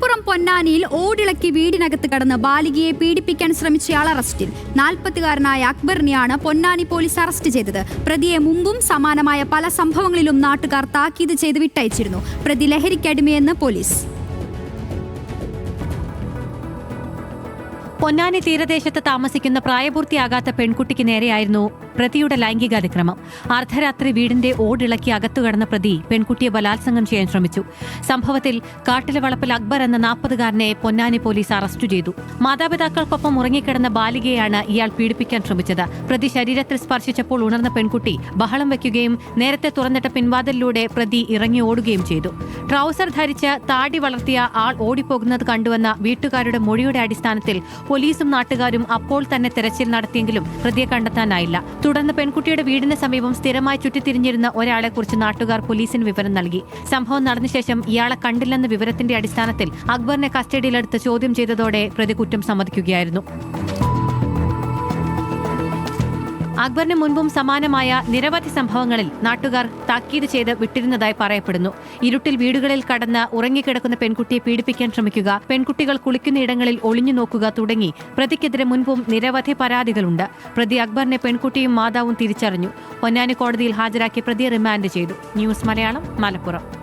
മലപ്പുറം പൊന്നാനിയിൽ ഓടിളക്കി വീടിനകത്ത് കടന്ന് ബാലികയെ പീഡിപ്പിക്കാൻ ശ്രമിച്ചയാൾ അറസ്റ്റിൽ. നാൽപ്പത്തുകാരനായ അക്ബറിനെയാണ് പൊന്നാനി പോലീസ് അറസ്റ്റ് ചെയ്തത്. പ്രതിയെ മുമ്പും സമാനമായ പല സംഭവങ്ങളിലും നാട്ടുകാർ താക്കീത് ചെയ്ത് വിട്ടയച്ചിരുന്നു. പ്രതി ലഹരിക്കടിമയെന്ന് പോലീസ്. പൊന്നാനി തീരദേശത്ത് താമസിക്കുന്ന പ്രായപൂർത്തിയാകാത്ത പെൺകുട്ടിക്ക് നേരെയായിരുന്നു പ്രതിയുടെ ലൈംഗിക അതിക്രമം അർദ്ധരാത്രി വീടിന്റെ ഓടിളക്കി അകത്തു കടന്ന പ്രതി പെൺകുട്ടിയെ ബലാത്സംഗം ചെയ്യാൻ ശ്രമിച്ചു. സംഭവത്തിൽ കാട്ടിലെ വളപ്പിൽ അക്ബർ എന്ന നാൽപ്പതുകാരനെ പൊന്നാനി പോലീസ് അറസ്റ്റ് ചെയ്തു. മാതാപിതാക്കൾക്കൊപ്പം ഉറങ്ങിക്കിടന്ന ബാലികയാണ് ഇയാൾ പീഡിപ്പിക്കാൻ ശ്രമിച്ചത്. പ്രതി ശരീരത്തിൽ സ്പർശിച്ചപ്പോൾ ഉണർന്ന പെൺകുട്ടി ബഹളം വയ്ക്കുകയും നേരത്തെ തുറന്നിട്ട പിൻവാതിലിലൂടെ പ്രതി ഇറങ്ങി ഓടുകയും ചെയ്തു. ട്രൗസർ ധരിച്ച് താടി വളർത്തിയ ആൾ ഓടിപ്പോകുന്നത് കണ്ടുവന്ന വീട്ടുകാരുടെ മൊഴിയുടെ അടിസ്ഥാനത്തിൽ പോലീസും നാട്ടുകാരും അപ്പോൾ തന്നെ തെരച്ചിൽ നടത്തിയെങ്കിലും പ്രതിയെ കണ്ടെത്താനായില്ല. തുടർന്ന് പെൺകുട്ടിയുടെ വീടിന് സമീപം സ്ഥിരമായി ചുറ്റിത്തിരിഞ്ഞിരുന്ന ഒരാളെക്കുറിച്ച് നാട്ടുകാർ പോലീസിന് വിവരം നൽകി. സംഭവം നടന്ന ശേഷം ഇയാളെ കണ്ടില്ലെന്ന വിവരത്തിന്റെ അടിസ്ഥാനത്തിൽ അക്ബറിനെ കസ്റ്റഡിയിലെടുത്ത് ചോദ്യം ചെയ്തതോടെ പ്രതി കുറ്റം സമ്മതിക്കുകയായിരുന്നു. അക്ബറിന് മുൻപും സമാനമായ നിരവധി സംഭവങ്ങളിൽ നാട്ടുകാർ താക്കീത് ചെയ്ത് വിട്ടിരുന്നതായി പറയപ്പെടുന്നു. ഇരുട്ടിൽ വീടുകളിൽ കടന്ന് ഉറങ്ങിക്കിടക്കുന്ന പെൺകുട്ടിയെ പീഡിപ്പിക്കാൻ ശ്രമിക്കുക പെൺകുട്ടികൾ കുളിക്കുന്ന ഇടങ്ങളിൽ ഒളിഞ്ഞു നോക്കുക തുടങ്ങി പ്രതിക്കെതിരെ മുൻപും നിരവധി പരാതികളുണ്ട്. പ്രതി അക്ബറിനെ പെൺകുട്ടിയും മാതാവും തിരിച്ചറിഞ്ഞു. പൊന്നാനി കോടതിയിൽ ഹാജരാക്കി പ്രതിയെ റിമാൻഡ് ചെയ്തു. ന്യൂസ് മലയാളം മലപ്പുറം.